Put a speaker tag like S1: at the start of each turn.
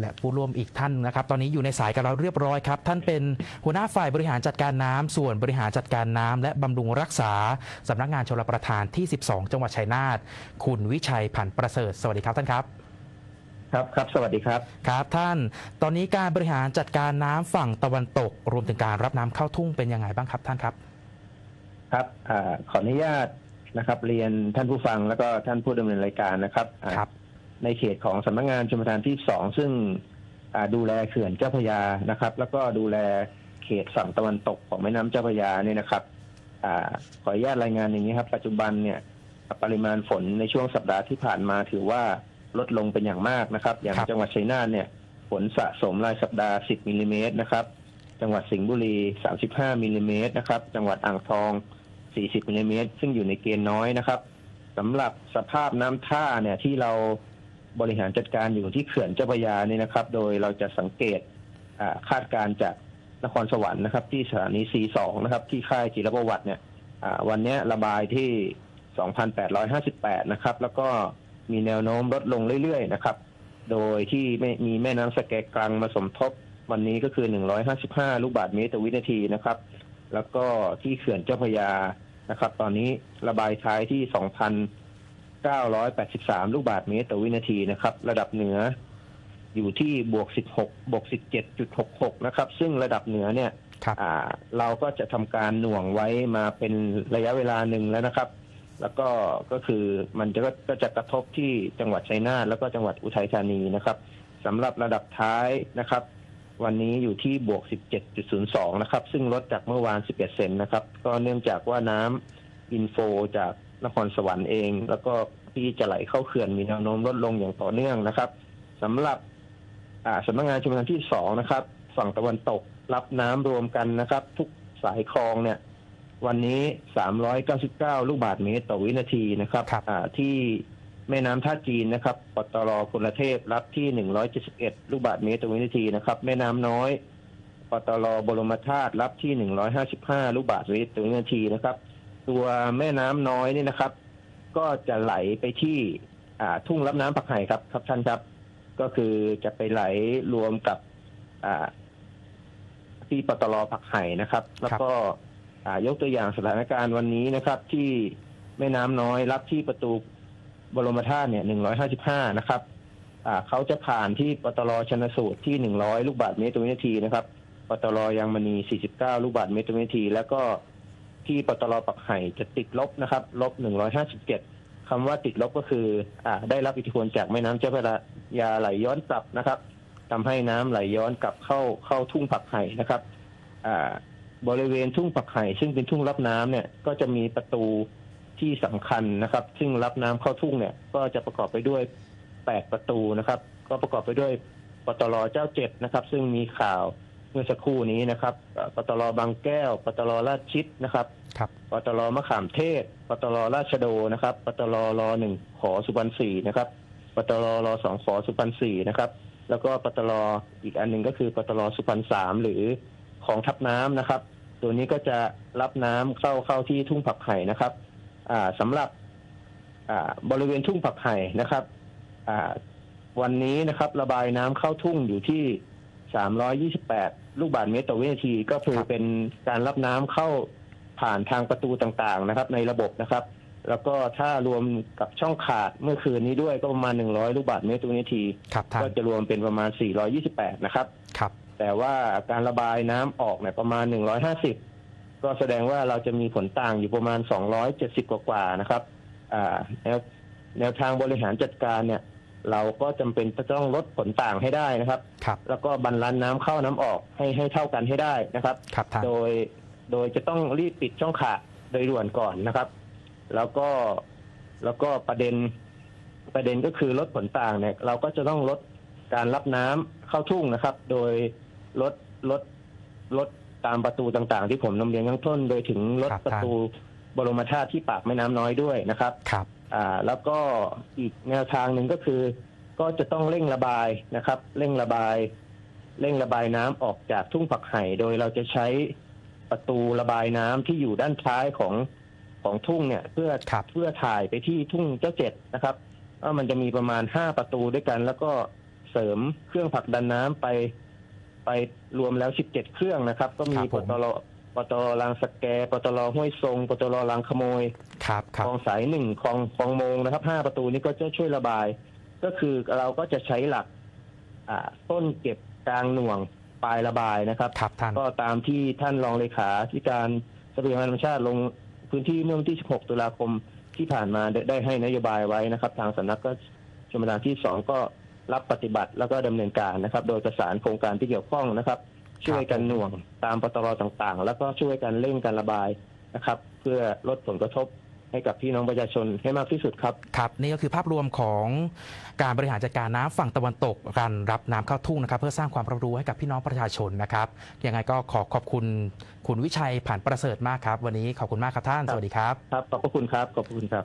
S1: และผู้ร่วมอีกท่านนะครับ ตอนนี้อยู่ในสายกับเราเรียบร้อยครับ ท่านเป็นหัวหน้าฝ่ายบริหารจัดการน้ำส่วนบริหารจัดการน้ำและบำรุงรักษาสำนักงานชลประทานที่ 12 จังหวัดชัยนาทคุณวิชัยผันประเสริฐสวัสดีครับท่านครับ
S2: ครับครับสวัสดีครับ
S1: ครับท่าน ตอนนี้การบริหารจัดการน้ำฝั่งตะวันตก รวมถึงการรับน้ำเข้าทุ่งเป็นยังไงบ้างครับท่านครับ
S2: ครับอาขออนุญาตนะครับ เรียนท่านผู้ฟังแล้วก็ท่านผู้ดำเนินรายการนะครับอ่า
S1: ครับ
S2: ในเขตของสำนักงานชลประทานที่สองซึ่งอ่าดูแลเขื่อนเจ้าพระยานะครับ แล้วก็ดูแลเขตฝั่งตะวันตกของแม่น้ำเจ้าพระยาเนี่ยนะครับอาขออนุญาตรายงานอย่างนี้ครับ ปัจจุบันเนี่ยปริมาณฝนในช่วงสัปดาห์ที่ผ่านมาถือว่าลดลงเป็นอย่างมากนะครับ อย่าง
S1: ครับ
S2: จังหวัดชัยนาทเนี่ยฝนสะสมรายสัปดาห์ 10มิลลิเมตรนะครับ จังหวัดสิงห์บุรี 35มิลลิเมตรนะครับ จังหวัดอ่างทอง 40มิลลิเมตรซึ่งอยู่ในเกณฑ์น้อยนะครับสำหรับสภาพน้ำท่าเนี่ยที่เรา บริหารจัดการอยู่ที่เขื่อนเจ้าพระยาเนี่ยนะครับ โดยเราจะสังเกตคาดการจากนครสวรรค์นะครับ ที่สถานี C2 นะครับ ที่ค่ายจิรประวัติเนี่ยวันนี้ระบายที่ 2,858 นะครับ แล้วก็มีแนวโน้มลดลงเรื่อยๆ นะครับ โดยที่ไม่มีแม่น้ำสแกกรังมาสมทบวันนี้ก็คือ 155 ลูกบาศก์เมตรต่อวินาทีนะครับ แล้วก็ที่เขื่อนเจ้าพยานะครับ ตอนนี้ระบายท้ายที่ 2,983 ลูกบาศก์เมตรต่อวินาทีนะครับ ระดับเหนืออยู่ที่บวก 16 บวก 17.66 นะครับ ซึ่งระดับเหนือเนี่ย
S1: ครับ
S2: อ่าเราก็จะทำการหน่วงไว้มาเป็นระยะเวลาหนึ่งแล้วนะครับ แล้วก็ก็คือมันจะก็ก็จะกระทบที่จังหวัดชัยนาทแล้วก็จังหวัดอุทัยธานีนะครับสำหรับระดับท้ายนะครับ วันนี้อยู่ที่บวก 17.02 นะครับ ซึ่งลดจากเมื่อวาน 11 เซนนะครับ ก็เนื่องจากว่าน้ำอินโฟจาก นครสวรรค์เอง แล้วก็ที่จะไหลเข้าเขื่อนมีแนวโน้มลดลงอย่างต่อเนื่องนะครับสำหรับอ่าสำนักงานชลประทานที่สองนะครับ ฝั่งตะวันตกรับน้ำรวมกันนะครับ ทุกสายคลองเนี่ย วันนี้ 399 ลูกบาศก์เมตรต่อวินาทีนะครับ
S1: ครับ
S2: อ่าที่แม่น้ำท่าจีนนะครับปตรพลเทพรับที่ 171 ลูกบาศก์เมตรต่อวินาทีนะครับ แม่น้ำน้อยปตรบรมธาตุรับที่ 155 ลูกบาศก์เมตรต่อวินาทีนะครับ ตัวแม่น้ำน้อยนี่นะครับ ก็จะไหลไปที่อ่าทุ่งรับน้ำผักไห่ครับ ครับท่านครับ ก็คือจะไปไหลรวมกับอ่าที่ปตรผักไห่นะครับ แล้วก็อ่ายกตัวอย่างสถานการณ์วันนี้นะครับ ที่แม่น้ำน้อยรับที่ประตูบรมธาตุเนี่ย155นะครับอ่าเขาจะผ่านที่ปตรชนสูตรที่100ลูกบาศก์เมตรต่อวินาทีนะครับ ปตรยางมณี49ลูกบาศก์เมตรต่อวินาที แล้วก็ ที่ปตรปักไห่จะติดลบนะครับลบ157คำว่าติดลบก็คืออ่าได้รับอิทธิพลจากแม่น้ำเจ้าพระยาไหลย้อนกลับนะครับทำให้น้ำไหลย้อนกลับเข้าเข้าทุ่งผักไห่นะครับอ่าบริเวณทุ่งผักไห่ซึ่งเป็นทุ่งรับน้ำเนี่ยก็จะมีประตูที่สำคัญนะครับ ซึ่งรับน้ำเข้าทุ่งเนี่ย ก็จะประกอบไปด้วย8ประตูนะครับ ก็ประกอบไปด้วยปตรเจ้าเจ็ดนะครับ ซึ่งมีข่าว เมื่อสักครู่นี้นะครับเอ่อปตรบางแก้วปตรราชชิดนะครับ
S1: ครับ
S2: ปตรมะขามเทศปตรราชโดนะครับปตรรหนึ่งขอสุพรรณสี่นะครับปตรรสองขอสุพรรณสี่นะครับแล้วก็ปตรอีกอันหนึ่งก็คือปตรสุพรรณสามหรือของทับน้ำนะครับ ตัวนี้ก็จะรับน้ำเข้าเข้าที่ทุ่งผักไห่นะครับ อ่าสำหรับอ่าบริเวณทุ่งผักไห่นะครับ อ่าวันนี้นะครับ ระบายน้ำเข้าทุ่งอยู่ที่ 328 ลูกบาศก์เมตรต่อวินาทีก็คือ
S1: ครับ
S2: เป็นการรับน้ำเข้าผ่านทางประตูต่างๆนะครับ ในระบบนะครับ แล้วก็ถ้ารวมกับช่องขาดเมื่อคืนนี้ด้วยก็ประมาณ 100 ลูกบาศก์เมตรต่อวินาที
S1: ครับท่าน
S2: ก็จะรวมเป็นประมาณ 428 นะครับ
S1: ครับ
S2: แต่ว่าการระบายน้ำออกเนี่ยประมาณ 150 ก็แสดงว่าเราจะมีผลต่างอยู่ประมาณ 270 กว่าๆนะครับอ่าแนวแนวทางบริหารจัดการเนี่ย เราก็จำเป็นจะต้องลดผลต่างให้ได้นะครับ
S1: ครับ
S2: แล้วก็บรรลันน้ำเข้าน้ำออกให้ให้เท่ากันให้ได้นะครับ
S1: ครับท่าน
S2: โดยโดยจะต้องรีบปิดช่องขาดโดยด่วนก่อนนะครับ แล้วก็แล้วก็ประเด็นประเด็นก็คือลดผลต่างเนี่ย เราก็จะต้องลดการรับน้ำเข้าทุ่งนะครับ โดยลดลดลดตามประตูต่างๆ ที่ผมนำเรียนข้างต้น โดยถึงลด
S1: ครับ
S2: ประตู บรมธาตุที่ปากแม่น้ำน้อยด้วยนะครับ
S1: ครับ
S2: อ่าแล้วก็อีกแนวทางหนึ่งก็คือ ก็จะต้องเร่งระบายนะครับ เร่งระบาย เร่งระบายน้ำออกจากทุ่งผักไห่โดยเราจะใช้ประตูระบายน้ำที่อยู่ด้านท้ายของของทุ่งเนี่ย เพื่อ
S1: ครับ
S2: เพื่อถ่ายไปที่ทุ่งเจ้าเจ็ดนะครับว่ามันจะมีประมาณห้าประตูด้วยกัน แล้วก็เสริมเครื่องผลักดันน้ำไป ไปรวมแล้ว17เครื่องนะครับ ก็มี
S1: ครับ
S2: ป
S1: ผม
S2: ตร ปตรลางสแกปตรห้วยทรงปตรลางขโมย
S1: ครับค
S2: ครับลองสายหนึ่งคลองคลองโมงนะครับห้าประตูนี้ก็จะช่วยระบาย ก็คือเราก็จะใช้หลัก อ่าต้นเก็บกลางหน่วงปลายระบายนะครับ
S1: ครับท่าน
S2: ก็ตามที่ท่านรองเลขาธิการทรัพยากรธรรมชาติลงพื้นที่เมื่อวันที่ 16 ตุลาคมที่ผ่านมาได้ได้ให้นโยบายไว้นะครับ ทางสำนักก็ชมประทานที่สองก็รับปฏิบัติแล้วก็ดำเนินการนะครับ โดยประสานโครงการที่เกี่ยวข้องนะครับ ช่วยกันหน่วงตามปตรต่างๆ แล้วก็ช่วยกันเร่งการระบายนะครับ เพื่อลดผลกระทบให้กับพี่น้องประชาชนให้มากที่สุดครับ
S1: ครับนี่ก็คือภาพรวมของการบริหารจัดการน้ำฝั่งตะวันตกการรับน้ำเข้าทุ่งนะครับ เพื่อสร้างความรับรู้ให้กับพี่น้องประชาชนนะครับยังไงก็ขอขอบคุณคุณวิชัยผ่านประเสริฐมากครับ วันนี้ขอบคุณมากครับท่าน
S2: ครับ
S1: สวัสดีครับ
S2: ครับขอบพระคุณครับขอบคุณครับ